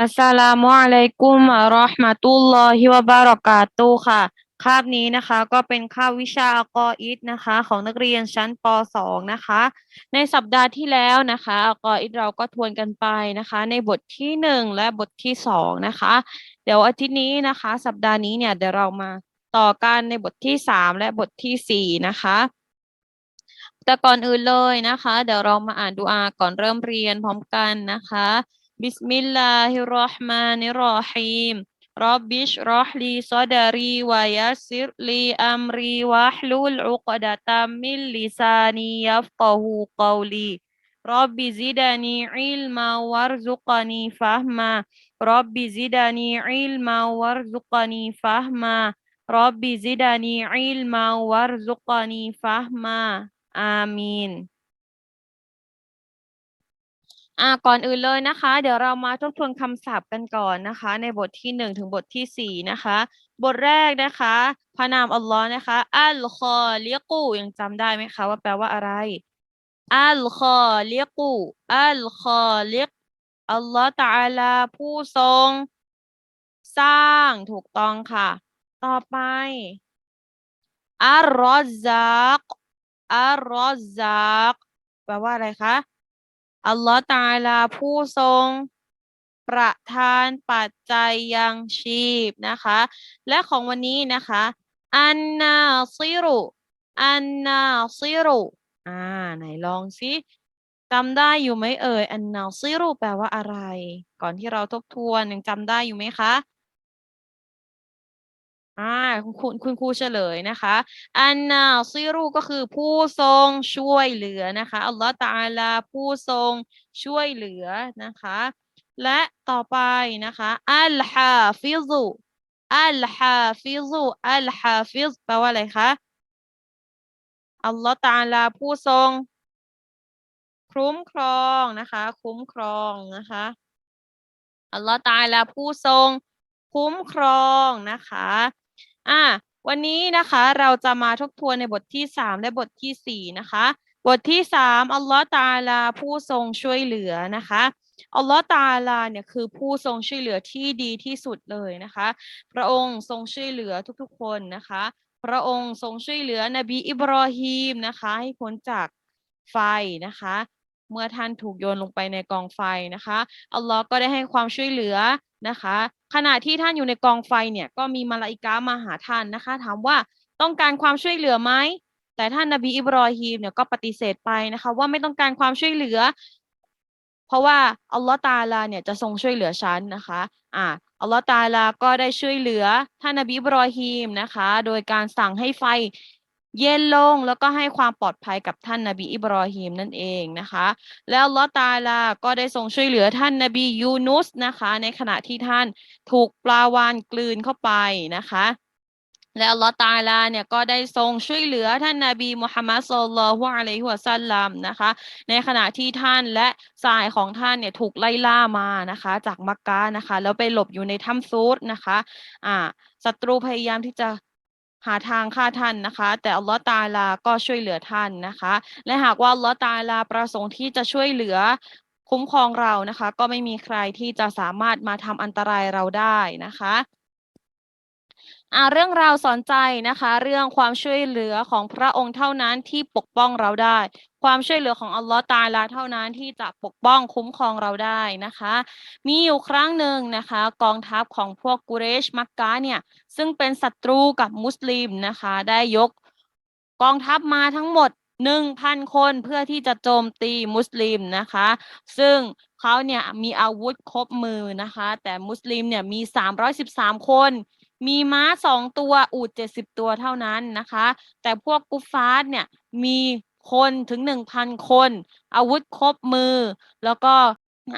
อัสสลามุอะลัยกุมวะราะห์มะตุลลอฮิวะบะเราะกาตุค่ะ คาบนี้นะคะก็เป็นคาบวิชาอัลกออิดนะคะ ของนักเรียนชั้นป .2 นะคะ ในสัปดาห์ที่แล้วนะคะอัลกออิดเราก็ทวนกันไปนะคะ ในบทที่หนึ่งและบทที่สองนะคะ เดี๋ยวอาทิตย์นี้นะคะ สัปดาห์นี้เนี่ยเดี๋ยวเรามาต่อกันในบทที่สามและบทที่สี่นะคะแต่ก่อนอื่นเลยนะคะ เดี๋ยวเรามาอ่านดูอาก่อนเริ่มเรียนพร้อมกันนะคะ บิสมิลลาฮิรเราะห์มานิรเราะฮีมรับบิชรอฮลีซอ อัมรีวะฮลุลอุกดะตัมมิลลิซานียัฟกะฮูกอลีรับบิซิดานีอิลมาวัรซุกนีฟะฮมารับบิซิดานีอิลมาวัรซุกนีฟะฮมารับบิซิดานีอิลมาวัรซุกนีฟะฮมาอามีนอ่าก่อนอื่นเลยนะคะ เดี๋ยวเรามาทบทวนคำศัพท์กันก่อนนะคะ ในบทที่หนึ่งถึงบทที่สี่นะคะ บทแรกนะคะ พระนามอัลลอฮ์นะคะ อัลคอลิกูยังจำได้ไหมคะว่าแปลว่าอะไร อัลคอลิกูอัลคอลิกอัลลอฮ์ตะอาลาผู้ทรง สร้างถูกต้องค่ะ ต่อไปอัลรอซซักอัลรอซักแปลว่าอะไรคะ อัลลอฮ์ตาลาผู้ทรงประทานปัจจัยยังชีพนะคะ และของวันนี้นะคะ อันนาซิรุ อันนาซิรุ อ่า ไหนลองสิจำได้อยู่ไหมเอ่ย อันนาซิรุแปลว่าอะไร ก่อนที่เราทบทวนยังจำได้อยู่ไหมคะ อ่าคุณคุณคุณครูเฉลยนะคะ อันนาซิรุก็คือผู้ทรงช่วยเหลือนะคะอัลลอฮฺตาลาผู้ทรงช่วยเหลือนะคะ และต่อไปนะคะอัลฮาฟิซุอัลฮาฟิซุอัลฮาฟิซแปลว่าอะไรคะอัลลอฮฺตาลาผู้ทรง คุ้มครองนะคะ คุ้มครองนะคะอัลลอฮฺตาลาผู้ทรงคุ้มครองนะคะ อะวันนี้นะคะเราจะมาทบทวนในบทที่สามและบทที่สี่นะคะ บทที่สามอัลลอฮฺตาลาผู้ทรงช่วยเหลือนะคะอัลลอฮฺตาลาเนี่ยคือผู้ทรงช่วยเหลือที่ดีที่สุดเลยนะคะ พระองค์ทรงช่วยเหลือทุกๆคนนะคะ พระองค์ทรงช่วยเหลือนบีอิบรอฮีมนะคะให้พ้นจากไฟนะคะ เมื่อท่านถูกโยนลงไปในกองไฟนะคะอัลลอฮ์ก็ได้ให้ความช่วยเหลือนะคะ ขณะที่ท่านอยู่ในกองไฟเนี่ยก็มีมาลาอิกามาหาท่านนะคะ ถามว่าต้องการความช่วยเหลือไหมแต่ท่านนบีอิบรอฮีมเนี่ยก็ปฏิเสธไปนะคะ ว่าไม่ต้องการความช่วยเหลือ เพราะว่าอัลลอฮ์ตาลาเนี่ยจะทรงช่วยเหลือฉันนะคะอ่าอัลลอฮ์ตาลาก็ได้ช่วยเหลือท่านนบีอิบรอฮีมนะคะ โดยการสั่งให้ไฟ เย็นลงแล้วก็ให้ความปลอดภัยกับท่านนบีอิบรอฮีมนั่นเองนะคะ แล้วลอตาลาก็ได้ทรงช่วยเหลือท่านนบียูนุสนะคะ ในขณะที่ท่านถูกปลาวานกลืนเข้าไปนะคะและอัลลอฮ์ตาลาเนี่ยก็ได้ทรงช่วยเหลือท่านนาบีมุฮัมมัดสุลลัลฮุอะลัยฮิวะซัลลัมนะคะ ในขณะที่ท่านและสายของท่านเนี่ยถูกไล่ล่ามานะคะ จากมักกะนะคะ แล้วไปหลบอยู่ในถ้ำซูดนะคะอ่าศัตรูพยายามที่จะ หาทางฆ่าท่านนะคะ แต่อัลลอฮ์ตาลาก็ช่วยเหลือท่านนะคะ และหากว่าอัลลอฮ์ตาลาประสงค์ที่จะช่วยเหลือคุ้มครองเรานะคะ ก็ไม่มีใครที่จะสามารถมาทำอันตรายเราได้นะคะ อ่าเรื่องราวสอนใจนะคะ เรื่องความช่วยเหลือของพระองค์เท่านั้นที่ปกป้องเราได้ ความช่วยเหลือของอัลลอฮ์ตาลาเท่านั้นที่จะปกป้องคุ้มครองเราได้นะคะ มีอยู่ครั้งหนึ่งนะคะ กองทัพของพวกกุเรชมักกะเนี่ยซึ่งเป็นศัตรูกับมุสลิมนะคะ ได้ยกกองทัพมาทั้งหมดหนึ่งพันคนเพื่อที่จะโจมตีมุสลิมนะคะ ซึ่งเขาเนี่ยมีอาวุธครบมือนะคะ แต่มุสลิมเนี่ยมีสามร้อยสิบสามคน มีม้าสองตัวอูดเจ็ดสิบตัวเท่านั้นนะคะ แต่พวกกุฟาร์ดเนี่ยมีคนถึงหนึ่งพันคน อาวุธครบมือ แล้วก็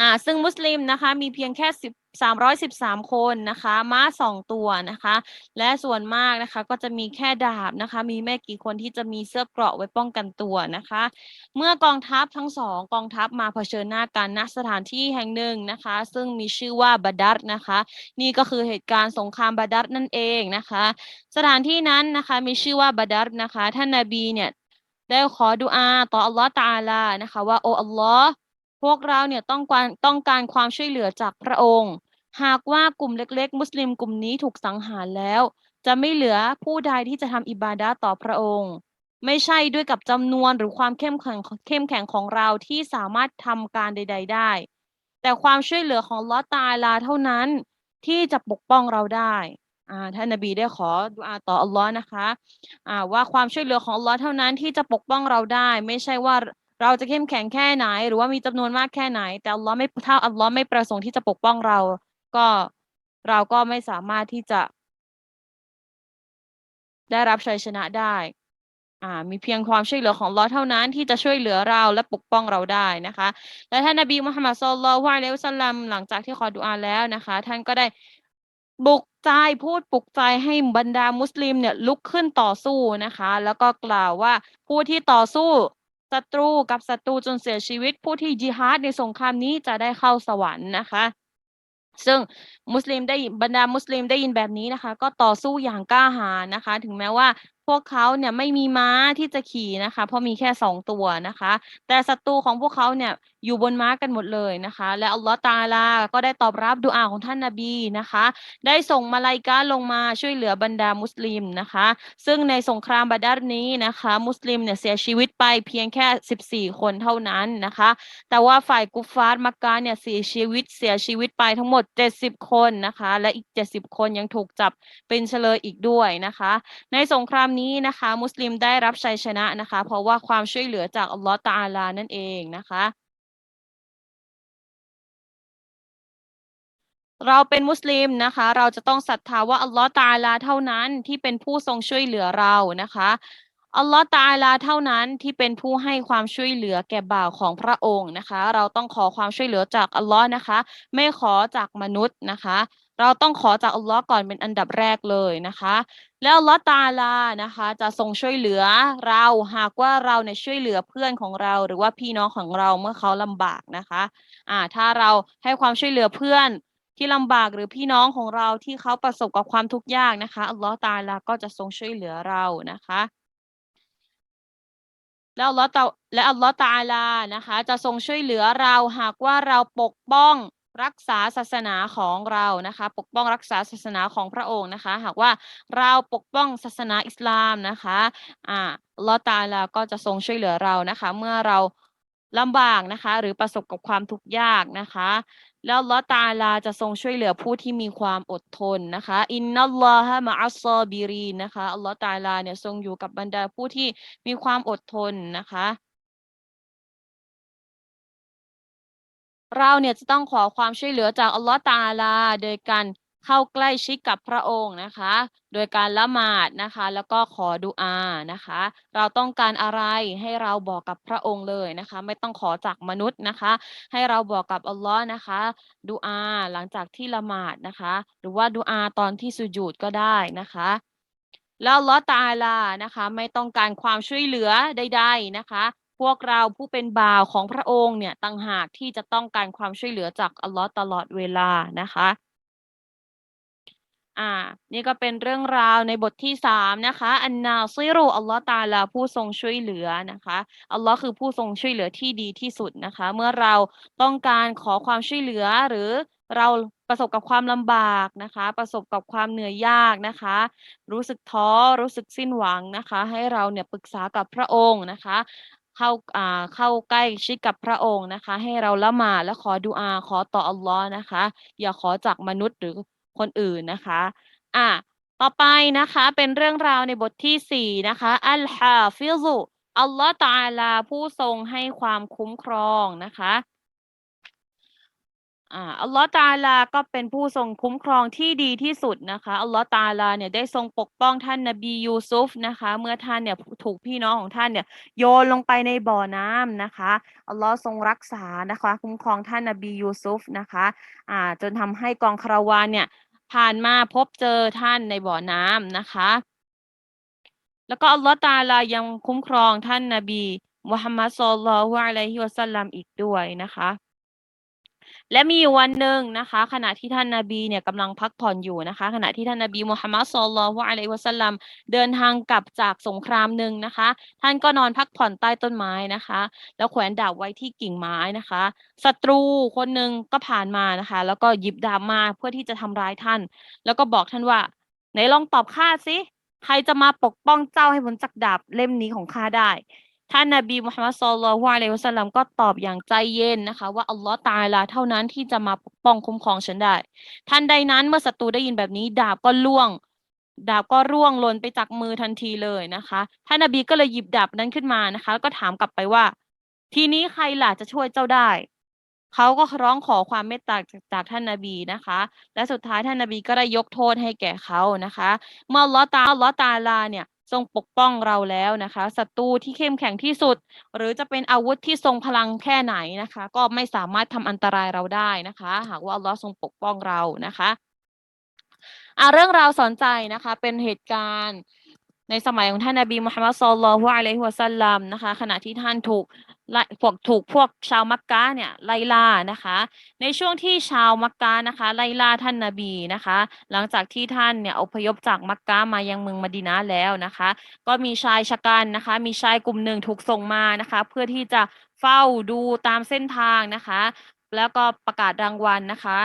อ่าซึ่งมุสลิมนะคะ มีเพียงแค่สิบ สามร้อยสิบสามคนนะคะ ม้าสองตัวนะคะ และส่วนมากนะคะก็จะมีแค่ดาบนะคะ มีไม่กี่คนที่จะมีเสื้อเกราะไว้ป้องกันตัวนะคะ เมื่อกองทัพทั้งสองกองทัพมาเผชิญหน้ากันณสถานที่แห่งหนึ่งนะคะ ซึ่งมีชื่อว่าบาดัดนะคะ นี่ก็คือเหตุการณ์สงครามบาดัดนั่นเองนะคะ สถานที่นั้นนะคะมีชื่อว่าบาดัดนะคะ ท่านนาบีเนี่ยได้ขอดุอาต่ออัลลอฮ์ตาอาลานะคะ ว่าโอ้อัลลอฮ์พวกเราเนี่ยต้องการต้องการความช่วยเหลือจากพระองค์ หากว่ากลุ่มเล็กๆ มุสลิมกลุ่มนี้ถูกสังหารแล้ว จะไม่เหลือผู้ใดที่จะทำอิบาดะต่อพระองค์ ไม่ใช่ด้วยกับจำนวนหรือความเข้มแข็งเข้มแข็งของเราที่สามารถทำการใด ๆ ได้ แต่ความช่วยเหลือของลอตาลาเท่านั้นที่จะปกป้องเราได้อ่าท่านนบีได้ขอดุอาต่ออัลลอฮ์นะคะอ่าว่าความช่วยเหลือของอัลลอฮ์เท่านั้นที่จะปกป้องเราได้ ไม่ใช่ว่าเราจะเข้มแข็งแค่ไหน หรือว่ามีจำนวนมากแค่ไหน แต่อัลลอฮ์ไม่ถ้าอัลลอฮ์ไม่ประสงค์ที่จะปกป้องเรา ก็เราก็ไม่สามารถที่จะ ได้รับชัยชนะได้อ่ามีเพียงความช่วยเหลือของลอเท่านั้นที่จะช่วยเหลือเราและปกป้องเราได้นะคะ และท่านนบีมุฮัมมัดศ็อลลัลลอฮุอะลัยวะซัลลัมหลังจากที่ขอดุอาแล้วนะคะ ท่านก็ได้ปลุกใจพูดปลุกใจให้บรรดามุสลิมเนี่ยลุกขึ้นต่อสู้นะคะ แล้วก็กล่าวว่าผู้ที่ต่อสู้ศัตรูกับศัตรูจนเสียชีวิต ผู้ที่จิฮาดในสงครามนี้จะได้เข้าสวรรค์นะคะ ซึ่งมุสลิมได้บรรดามุสลิมได้ยินแบบนี้นะคะ ก็ต่อสู้อย่างกล้าหาญนะคะ ถึงแม้ว่า พวกเขาเนี่ยไม่มีม้าที่จะขี่นะคะ เพราะมีแค่สองตัวนะคะ แต่ศัตรูของพวกเขาเนี่ยอยู่บนม้ากันหมดเลยนะคะ และอัลลอฮ์ตาลาก็ได้ตอบรับดุอาของท่านนบีนะคะ ได้ส่งมาลาอิกะห์ลงมาช่วยเหลือบรรดามุสลิมนะคะ ซึ่งในสงครามบาดัรนี้นะคะ มุสลิมเนี่ยเสียชีวิตไปเพียงแค่ 14 คนเท่านั้นนะคะ แต่ว่าฝ่ายกุฟฟาร์มักกะเนี่ยเสียชีวิตเสียชีวิตไปทั้งหมด 70 คนนะคะ และอีก 70 คนยังถูกจับเป็นเฉลยอีกด้วยนะคะ ในสงครามนี้นะคะมุสลิมได้รับชัยชนะนะคะ เพราะว่าความช่วยเหลือจากอัลลอฮ์ตาอาลานั่นเองนะคะ เราเป็นมุสลิมนะคะ เราจะต้องศรัทธาว่าอัลลอฮ์ตาอาลาเท่านั้นที่เป็นผู้ทรงช่วยเหลือเรานะคะอัลลอฮ์ตาอาลาเท่านั้นที่เป็นผู้ให้ความช่วยเหลือแก่บ่าวของพระองค์นะคะ เราต้องขอความช่วยเหลือจากอัลลอฮ์นะคะ ไม่ขอจากมนุษย์นะคะ เราต้องขอจากอัลลอฮ์ก่อนเป็นอันดับแรกเลยนะคะ แล้วลอตาลานะคะ จะทรงช่วยเหลือเราหากว่าเราเนี่ยช่วยเหลือเพื่อนของเรา หรือว่าพี่น้องของเราเมื่อเขาลำบากนะคะอ่าถ้าเราให้ความช่วยเหลือเพื่อนที่ลำบากหรือพี่น้องของเราที่เขาประสบกับความทุกข์ยากนะคะอัลลอฮ์ตาลาก็จะทรงช่วยเหลือเรานะคะแล้วอัลลอฮ์ตาและอัลลอฮ์ตาอาลานะคะ จะทรงช่วยเหลือเราหากว่าเราปกป้อง รักษาศาสนาของเรานะคะ ปกป้องรักษาศาสนาของพระองค์นะคะ หากว่าเราปกป้องศาสนาอิสลามนะคะอ่าอัลลอฮ์ตาอาลาก็จะทรงช่วยเหลือเรานะคะ เมื่อเราลำบากนะคะ หรือประสบกับความทุกข์ยากนะคะ แล้วอัลลอฮ์ตาอาลาจะทรงช่วยเหลือผู้ที่มีความอดทนนะคะอินนัลลอฮะมะอัสซอบิรีนนะคะอัลลอฮ์ตาลาเนี่ยทรงอยู่กับบรรดาผู้ที่มีความอดทนนะคะ เราเนี่ยจะต้องขอความช่วยเหลือจากอัลลอฮ์ตาอาลา โดยการเข้าใกล้ชิดกับพระองค์นะคะ โดยการละหมาดนะคะ แล้วก็ขอดุอานะคะ เราต้องการอะไรให้เราบอกกับพระองค์เลยนะคะ ไม่ต้องขอจากมนุษย์นะคะ ให้เราบอกกับอัลลอฮ์นะคะดุอาหลังจากที่ละหมาดนะคะ หรือว่าดุอาตอนที่สุญูดก็ได้นะคะแล้วอัลลอฮ์ตาอาลานะคะ ไม่ต้องการความช่วยเหลือใด ๆนะคะ พวกเราผู้เป็นบ่าวของพระองค์เนี่ยต่างหากที่จะต้องการความช่วยเหลือจากอัลลอฮ์ตลอดเวลานะคะอ่า นี่ก็เป็นเรื่องราวในบทที่สามนะคะ อันนาซิรุอัลลอฮ์ตาอาลาผู้ทรงช่วยเหลือนะคะ อัลลอฮ์คือผู้ทรงช่วยเหลือที่ดีที่สุดนะคะ เมื่อเราต้องการขอความช่วยเหลือหรือเราประสบกับความลำบากนะคะ ประสบกับความเหนื่อยยากนะคะ รู้สึกท้อรู้สึกสิ้นหวังนะคะ ให้เราเนี่ยปรึกษากับพระองค์นะคะ เข้าอ่าเข้าใกล้ชิดกับพระองค์นะคะ ให้เราละหมาดและขอดุอาขอต่ออัลลอฮ์นะคะ อย่าขอจากมนุษย์หรือคนอื่นนะคะอะต่อไปนะคะเป็นเรื่องราวในบทที่สี่นะคะอัลฮาฟิซุอัลลอฮ์ตาอาลาผู้ทรงให้ความคุ้มครองนะคะ อ่าอัลลอฮ์ตาลาก็เป็นผู้ทรงคุ้มครองที่ดีที่สุดนะคะอัลลอฮ์ตาลาเนี่ยได้ทรงปกป้องท่านนบียูซุฟนะคะ เมื่อท่านเนี่ยถูกพี่น้องของท่านเนี่ยโยนลงไปในบ่อน้ำนะคะอัลลอฮ์ทรงรักษานะคะ คุ้มครองท่านนบียูซุฟนะคะอ่าจนทำให้กองคาราวานเนี่ยผ่านมาพบเจอท่านในบ่อน้ำนะคะ แล้วก็อัลลอฮ์ตาลายังคุ้มครองท่านนบีมุฮัมมัดศ็อลลัลลอฮุอะลัยฮิวะซัลลัมอีกด้วยนะคะ และมีวันหนึ่งนะคะ ขณะที่ท่านนาบีเนี่ยกำลังพักผ่อนอยู่นะคะ ขณะที่ท่านนาบีมุฮัมมัดศ็อลลัลลอฮุอะลัยฮิวะสัลลัมเดินทางกลับจากสงครามหนึ่งนะคะ ท่านก็นอนพักผ่อนใต้ต้นไม้นะคะ แล้วแขวนดาบไว้ที่กิ่งไม้นะคะศัตรูคนหนึ่งก็ผ่านมานะคะ แล้วก็หยิบดาบมาเพื่อที่จะทำร้ายท่าน แล้วก็บอกท่านว่าไหนลองตอบข้าสิใครจะมาปกป้องเจ้าให้พ้นจากดาบเล่มนี้ของข้าได้ ท่านนบีมุฮัมมัดศ็อลลัลลอฮุอะลัยฮิวะสัลลัมก็ตอบอย่างใจเย็นนะคะ ว่าอัลลอฮ์ตะอาลาเท่านั้นที่จะมาปกป้องคุ้มครองฉันได้ทันใดนั้นเมื่อศัตรูได้ยินแบบนี้ ดาบก็ล่วง ดาบก็ร่วงหล่นไปจากมือทันทีเลยนะคะท่านนบีก็เลยหยิบดาบนั้นขึ้นมานะคะ แล้วก็ถามกลับไปว่า ทีนี้ใครล่ะจะช่วยเจ้าได้เขาก็ร้องขอความเมตตาจากจากท่านนบีนะคะ และสุดท้ายท่านนบีก็ได้ยกโทษให้แก่เขานะคะ เมื่ออัลลอฮ์ตาลอตาลาเนี่ย ทรงปกป้องเราแล้วนะคะศัตรูที่เข้มแข็งที่สุด หรือจะเป็นอาวุธที่ทรงพลังแค่ไหนนะคะ ก็ไม่สามารถทำอันตรายเราได้นะคะ หากว่าอัลลอฮ์ทรงปกป้องเรานะคะอ่าเรื่องราวสอนใจนะคะ เป็นเหตุการณ์ในสมัยของท่านนบีมุฮัมมัดสุลลัลลอฮุอะลัยฮิวะซัลลัมนะคะ ขณะที่ท่านถูก พวกถูกพวกชาวมักกะเนี่ยไล่ล่านะคะ ในช่วงที่ชาวมักกะนะคะไล่ล่าท่านนบีนะคะ หลังจากที่ท่านเนี่ยอพยพจากมักกะมายังเมืองมดีนะห์แล้วนะคะ ก็มีชายชะกันนะคะ มีชายกลุ่มหนึ่งถูกส่งมานะคะ เพื่อที่จะเฝ้าดูตามเส้นทางนะคะ แล้วก็ประกาศรางวัลนะคะ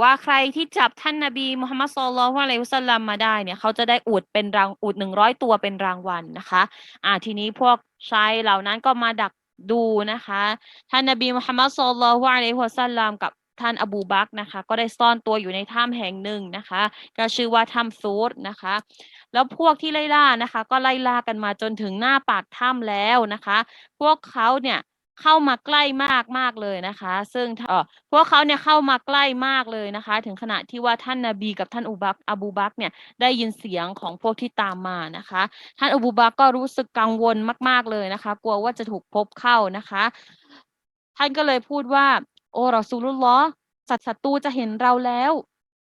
ว่าใครที่จับท่านนบีมุฮัมมัดศ็อลลัลลอฮุอะลัยฮิวะซัลลัมมาได้เนี่ยเขาจะได้อูดเป็นรางอูดหนึ่งร้อยตัวเป็นรางวัลนะคะ อ่าทีนี้พวกชายเหล่านั้นก็มาดัก ดูนะคะท่านนบีมุฮัมมัดสุลลัลฮุอะลัยฮิวะซัลลัมกับท่านอบูบักนะคะ ก็ได้ซ่อนตัวอยู่ในถ้ำแห่งหนึ่งนะคะ ก็ชื่อว่าถ้ำซูดนะคะ แล้วพวกที่ไล่ล่านะคะ ก็ไล่ล่ากันมาจนถึงหน้าปากถ้ำแล้วนะคะ พวกเขาเนี่ย เข้ามาใกล้มากมากเลยนะคะ ซึ่งเอ่อพวกเขาเนี่ยเข้ามาใกล้มากเลยนะคะ ถึงขณะที่ว่าท่านนาบีกับท่านอุบักอบูบักเนี่ยได้ยินเสียงของพวกที่ตามมานะคะ ท่านอบูบักก็รู้สึกกังวลมาก ๆเลยนะคะ กลัวว่าจะถูกพบเข้านะคะ ท่านก็เลยพูดว่า โอ้เรอซูลุลลอสัตว์ศัตรูจะเห็นเราแล้ว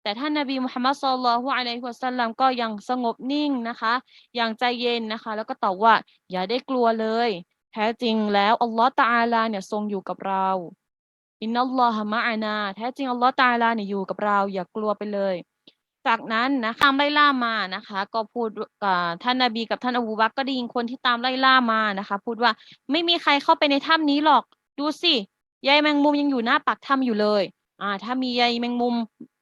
แต่ท่านนบีมุฮัมมัดศ็อลลัลฮุอะลัยฮิวะซัลลัมก็ยังสงบนิ่งนะคะ อย่างใจเย็นนะคะ แล้วก็ตอบว่าอย่าได้กลัวเลย แท้จริงแล้วอัลลอฮ์ตะอาลาเนี่ยทรงอยู่กับเราอินนัลลอฮะมะอานาแท้จริงอัลลอฮ์ตะอาลาเนี่ยอยู่กับเรา อย่ากลัวไปเลย จากนั้นนะคะตามไล่ล่ามานะคะ ก็พูดท่านนบีกับท่านอบูบักก็ได้ยินคนที่ตามไล่ล่ามานะคะ พูดว่าไม่มีใครเข้าไปในถ้ำนี้หรอกดูสิใยแมงมุมยังอยู่หน้าปากถ้ำอยู่เลยอ่าถ้ามีใยแมงมุม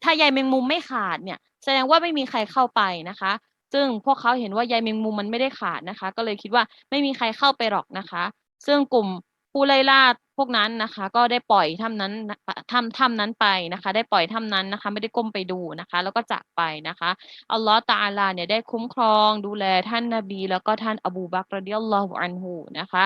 ถ้าใยแมงมุมไม่ขาดเนี่ย แสดงว่าไม่มีใครเข้าไปนะคะ ซึ่งพวกเขาเห็นว่าใยแมงมุมมันไม่ได้ขาดนะคะ ก็เลยคิดว่าไม่มีใครเข้าไปหรอกนะคะ ซึ่งกลุ่มผู้ไล่ล่า พวกนั้นนะคะ ก็ได้ปล่อยถ้ำนั้นถ้ำถ้ำนั้นไปนะคะ ได้ปล่อยถ้ำนั้นนะคะ ไม่ได้ก้มไปดูนะคะ แล้วก็จากไปนะคะอัลลอฮ์ตะอาลาเนี่ยได้คุ้มครองดูแลท่านนบี แล้วก็ท่านอบูบักรรดิยัลลอฮุอันฮูนะคะ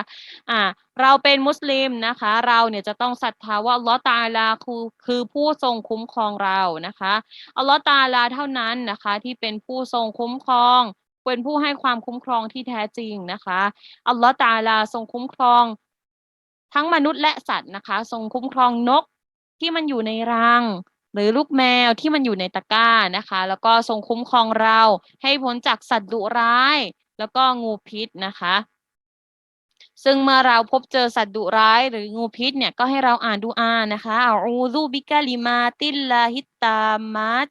อ่าเราเป็นมุสลิมนะคะ เราเนี่ยจะต้องศรัทธาว่าอัลลอฮ์ตะอาลาคือคือผู้ทรงคุ้มครองเรานะคะอัลลอฮ์ตะอาลาเท่านั้นนะคะ ที่เป็นผู้ทรงคุ้มครองเป็นผู้ให้ความคุ้มครองที่แท้จริงนะคะ อัลลอฮ์ตะอาลาทรงคุ้มครอง ทั้งมนุษย์และสัตว์นะคะ ทรงคุ้มครองนกที่มันอยู่ในรัง หรือลูกแมวที่มันอยู่ในตะกร้านะคะ แล้วก็ทรงคุ้มครองเราให้พ้นจากสัตว์ดุร้าย แล้วก็งูพิษนะคะ ซึ่งเมื่อเราพบเจอสัตว์ดุร้ายหรืองูพิษเนี่ยก็ให้เราอ่านดูอานะคะอาอูซูบิกะลิมาติลลาฮิตตามัต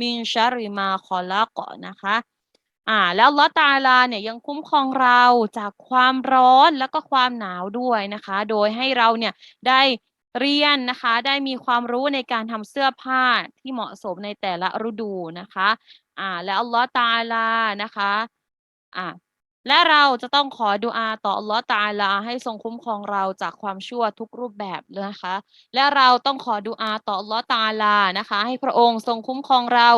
มินชาริมาคอลากะนะคะ อ่า แล้วลอตาลาเนี่ยยังคุ้มครองเราจากความร้อนแล้วก็ความหนาวด้วยนะคะ โดยให้เราเนี่ยได้เรียนนะคะ ได้มีความรู้ในการทำเสื้อผ้าที่เหมาะสมในแต่ละฤดูนะคะ อ่า แล้วอัลลอฮ์ตาลานะคะ อ่า และเราจะต้องขอดุอาต่ออัลลอฮ์ตาลาให้ทรงคุ้มครองเราจากความชั่วทุกรูปแบบเลยนะคะ และเราต้องขอดุอาต่ออัลลอฮ์ตาลานะคะ ให้พระองค์ทรงคุ้มครองเรา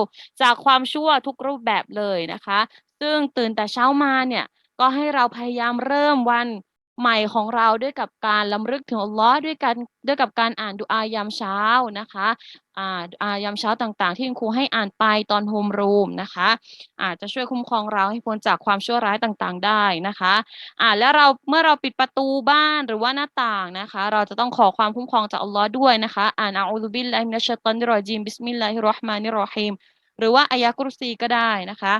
จากความชั่วทุกรูปแบบเลยนะคะ ซึ่งตื่นแต่เช้ามาเนี่ยก็ให้เราพยายามเริ่มวัน ใหม่ของเราด้วยกับการลำลึกถึงอัลลอฮ์ด้วยกันด้วยกับการอ่านดุอายามเช้านะคะอ่าดุอายามเช้าต่างๆ ที่คุณครูให้อ่านไปตอนโฮมรูมนะคะอาจจะช่วยคุ้มครองเราให้พ้นจากความชั่วร้ายต่างๆ ได้นะคะอ่าแล้วเราเมื่อเราปิดประตูบ้านหรือว่าหน้าต่างนะคะ เราจะต้องขอความคุ้มครองจากอัลลอฮ์ด้วยนะคะอ่านอาอูซุบิลลาฮิมินัชชัยฏอนิรอญีมบิสมิลลาฮิรราะห์มานิรราะฮีมหรือว่าอายะกุรซีก็ได้นะคะ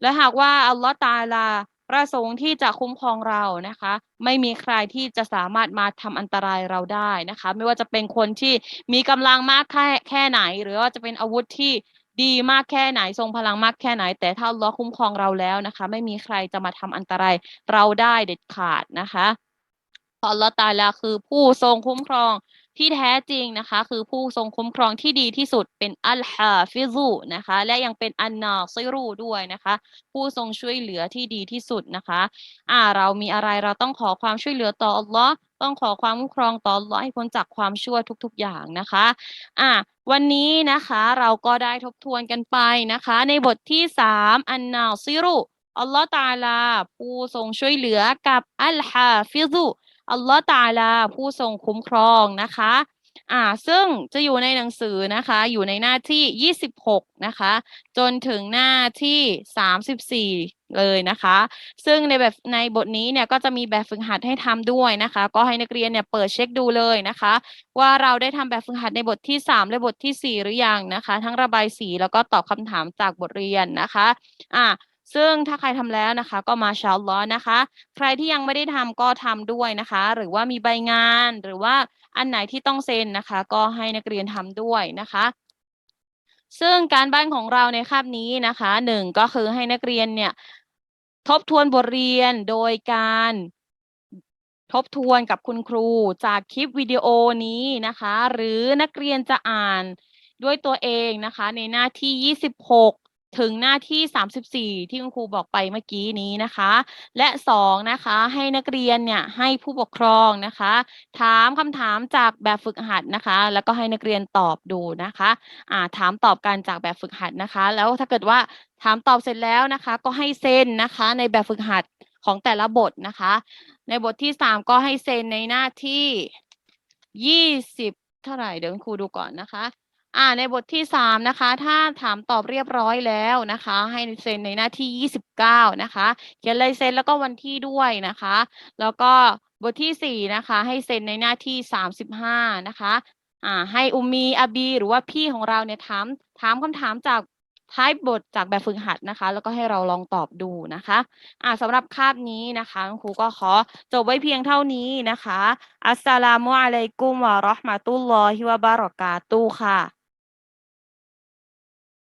และหากว่าอัลลอฮ์ตาลา ประสงค์ที่จะคุ้มครองเรานะคะ ไม่มีใครที่จะสามารถมาทำอันตรายเราได้นะคะ ไม่ว่าจะเป็นคนที่มีกำลังมากแค่แค่ไหน หรือว่าจะเป็นอาวุธที่ดีมากแค่ไหนทรงพลังมากแค่ไหน แต่ถ้าลเลอคุ้มครองเราแล้วนะคะ ไม่มีใครจะมาทำอันตรายเราได้เด็ดขาดนะคะเพราะอัลลอฮ์ตาลาคือผู้ทรงคุ้มครอง ที่แท้จริงนะคะ คือผู้ทรงคุ้มครองที่ดีที่สุดเป็นอัลฮาฟิซุนะคะ และยังเป็นอันนาซิรูด้วยนะคะ ผู้ทรงช่วยเหลือที่ดีที่สุดนะคะอ่าเรามีอะไรเราต้องขอความช่วยเหลือต่ออัลลอฮ์ต้องขอความคุ้มครองต่ออัลลอฮ์ให้พ้นจากความชั่วทุก ๆ อย่างนะคะอ่าวันนี้นะคะเราก็ได้ทบทวนกันไปนะคะ ในบทที่สามอันนาซิรุอัลลอฮ์ตาลา ผู้ทรงช่วยเหลือกับอัลฮาฟิซุ อัลลอฮ์ตาลาผู้ทรงคุ้มครองนะคะ อ่า ซึ่งจะอยู่ในหนังสือนะคะ อยู่ในหน้าที่ 26 นะคะ จนถึงหน้าที่ 34 เลยนะคะ ซึ่งในแบบในบทนี้เนี่ยก็จะมีแบบฝึกหัดให้ทำด้วยนะคะ ก็ให้นักเรียนเนี่ยเปิดเช็คดูเลยนะคะ ว่าเราได้ทำแบบฝึกหัดในบทที่ 3 และบทที่ 4 หรือยังนะคะ ทั้งระบายสีแล้วก็ตอบคำถามจากบทเรียนนะคะ อ่า ซึ่งถ้าใครทำแล้วนะคะ ก็มาชาอัลลอนะคะ ใครที่ยังไม่ได้ทำก็ทำด้วยนะคะ หรือว่ามีใบงานหรือว่าอันไหนที่ต้องเซ็นนะคะ ก็ให้นักเรียนทำด้วยนะคะ ซึ่งการบ้านของเราในคาบนี้นะคะหนึ่งก็คือให้นักเรียนเนี่ยทบทวนบทเรียนโดยการทบทวนกับคุณครูจากคลิปวิดีโอนี้นะคะ หรือนักเรียนจะอ่านด้วยตัวเองนะคะ ในหน้าที่ 26 ถึงหน้าที่ 34 ที่คุณครูบอกไปเมื่อกี้นี้นะคะ และสองนะคะให้นักเรียนเนี่ยให้ผู้ปกครองนะคะ ถามคำถามจากแบบฝึกหัดนะคะ แล้วก็ให้นักเรียนตอบดูนะคะอ่าถามตอบกันจากแบบฝึกหัดนะคะ แล้วถ้าเกิดว่าถามตอบเสร็จแล้วนะคะ ก็ให้เซ็นนะคะ ในแบบฝึกหัดของแต่ละบทนะคะ ในบทที่สามก็ให้เซ็นในหน้าที่ยี่สิบเท่าไหร่เดี๋ยวคุณครูดูก่อนนะคะ อ่าในบทที่สามนะคะ ถ้าถามตอบเรียบร้อยแล้วนะคะ ให้เซ็นในหน้าที่ยี่สิบเก้านะคะ เขียนลายเซ็นแล้วก็วันที่ด้วยนะคะ แล้วก็บทที่สี่นะคะ ให้เซ็นในหน้าที่สามสิบห้านะคะอ่าให้อุมีอาบี หรือว่าพี่ของเราเนี่ยถามถามคำถามจากท้ายบทจากแบบฝึกหัดนะคะ แล้วก็ให้เราลองตอบดูนะคะอ่าสำหรับคาบนี้นะคะครูก็ขอจบไว้เพียงเท่านี้นะคะ อัสสลามุอะลัยกุมวะราะห์มะตุลลอฮิวะบะราะกาตุค่ะ